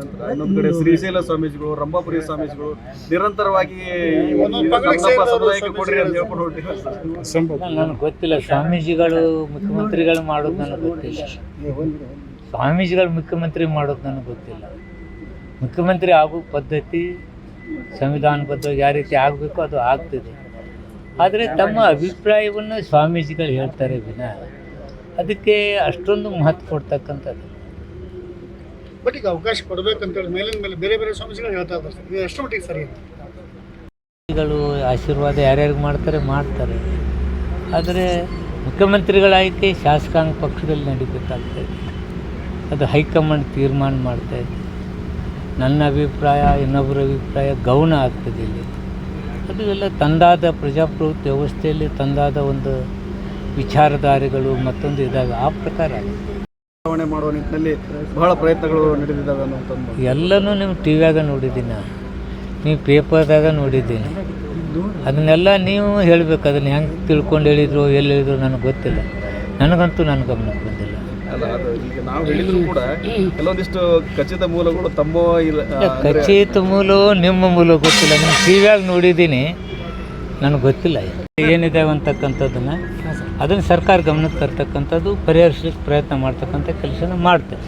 ನಂತರ ಇನ್ನೊಂದು ಕಡೆ ಶ್ರೀಶೈಲ ಸ್ವಾಮೀಜಿಗಳು ರಂಭಾಪುರಿ ಸ್ವಾಮೀಜಿಗಳು ನಿರಂತರವಾಗಿ ಈ ಒಂದು ನಮ್ಮ ಸಮುದಾಯಕ್ಕೆ ಕೊಡ್ರಿ ಅಂತ ಹೇಳ್ಕೊಂಡು ಹೊರಟಿದ್ದಾರೆ ನನಗೆ ಗೊತ್ತಿಲ್ಲ. ಸ್ವಾಮೀಜಿಗಳು ಮುಖ್ಯಮಂತ್ರಿಗಳು ಮಾಡೋದು ನನಗೆ ಗೊತ್ತಿಲ್ಲ. ಸ್ವಾಮೀಜಿಗಳು ಮುಖ್ಯಮಂತ್ರಿ ಮಾಡೋದು ನನಗೆ ಗೊತ್ತಿಲ್ಲ. ಮುಖ್ಯಮಂತ್ರಿ ಆಗೋ ಪದ್ಧತಿ ಸಂವಿಧಾನಬದ್ಧವಾಗಿ ಯಾವ ರೀತಿ ಆಗಬೇಕು ಅದು ಆಗ್ತದೆ. ಆದರೆ ತಮ್ಮ ಅಭಿಪ್ರಾಯವನ್ನು ಸ್ವಾಮೀಜಿಗಳು ಹೇಳ್ತಾರೆ ವಿನ. ಅದಕ್ಕೆ ಅಷ್ಟೊಂದು ಮಹತ್ವ ಕೊಡ್ತಕ್ಕಂಥದ್ದು. ಬಟ್ ಈಗ ಅವಕಾಶ ಕೊಡಬೇಕಂತೇಳಿ ಮೇಲಿನ ಮೇಲೆ ಬೇರೆ ಬೇರೆ ಸಮಸ್ಯೆಗಳು ಹೇಳ್ತಾ ಸರ್. ಇದು ಎಷ್ಟು ಮಟ್ಟಿಗೆ ಸರಿ ಆಶೀರ್ವಾದ ಯಾರ್ಯಾರಿಗೆ ಮಾಡ್ತಾರೆ ಮಾಡ್ತಾರೆ. ಆದರೆ ಮುಖ್ಯಮಂತ್ರಿಗಳ ಆಯ್ಕೆ ಶಾಸಕಾಂಗ ಪಕ್ಷದಲ್ಲಿ ನಡೀಬೇಕಾಗ್ತದೆ ಅದು ಹೈಕಮಾಂಡ್ ತೀರ್ಮಾನ ಮಾಡ್ತಾ ಇದೆ. ನನ್ನ ಅಭಿಪ್ರಾಯ, ಇನ್ನೊಬ್ಬರ ಅಭಿಪ್ರಾಯ, ಗೌಣ ಆಗ್ತದೆ ಇಲ್ಲಿ. ಅದು ಎಲ್ಲ ತಂದಾದ ಪ್ರಜಾಪ್ರಭುತ್ವ ವ್ಯವಸ್ಥೆಯಲ್ಲಿ ತಂದಾದ ಒಂದು ವಿಚಾರಧಾರೆಗಳು ಮತ್ತೊಂದು ಇದಾಗ ಆ ಪ್ರಕಾರ ಆಗುತ್ತೆ. ಬದಲಾವಣೆ ಮಾಡುವ ನಿಟ್ಟಿನಲ್ಲಿ ಬಹಳ ಪ್ರಯತ್ನಗಳು ನಡೆದಿದ್ದಾವೆ ಅನ್ನುವಂಥದ್ದು. ಎಲ್ಲನೂ ನೀವು ಟಿ ವಿಯಾಗ ನೋಡಿದ್ದೀನ ನೀವು ಪೇಪರ್ದಾಗ ನೋಡಿದ್ದೀನಿ. ಅದನ್ನೆಲ್ಲ ನೀವು ಹೇಳಬೇಕು ಅದನ್ನು ಹೆಂಗೆ ತಿಳ್ಕೊಂಡು ಹೇಳಿದ್ರು ಎಲ್ಲಿ ಹೇಳಿದ್ರು ನನಗೆ ಗೊತ್ತಿಲ್ಲ. ನನಗಂತೂ ನನ್ನ ಗಮನಕ್ಕೆ ಬಂದಿಲ್ಲ. ಅಲ್ಲ ಅದು ಈಗ ನಾವು ಹೇಳಿದ್ರು ಕೂಡ ಕೆಲವೊಂದಿಷ್ಟು ಖಚಿತ ಮೂಲಗಳು ತಮ್ಮ ಇಲ್ಲ- ಖಚಿತ ಮೂಲ ನಿಮ್ಮ ಮೂಲ ಗೊತ್ತಿಲ್ಲ. ನಿಮ್ಮ ಟಿ ವ್ಯಾಗ ನೋಡಿದ್ದೀನಿ ನನಗೆ ಗೊತ್ತಿಲ್ಲ ಏನಿದೆ ಅಂತಕ್ಕಂಥದ್ದನ್ನು ಅದನ್ನು ಸರ್ಕಾರ ಗಮನಕ್ಕೆ ತರ್ತಕ್ಕಂಥದ್ದು ಪರಿಹರಿಸಲಿಕ್ಕೆ ಪ್ರಯತ್ನ ಮಾಡ್ತಕ್ಕಂಥ ಕೆಲಸನ ಮಾಡ್ತೇವೆ.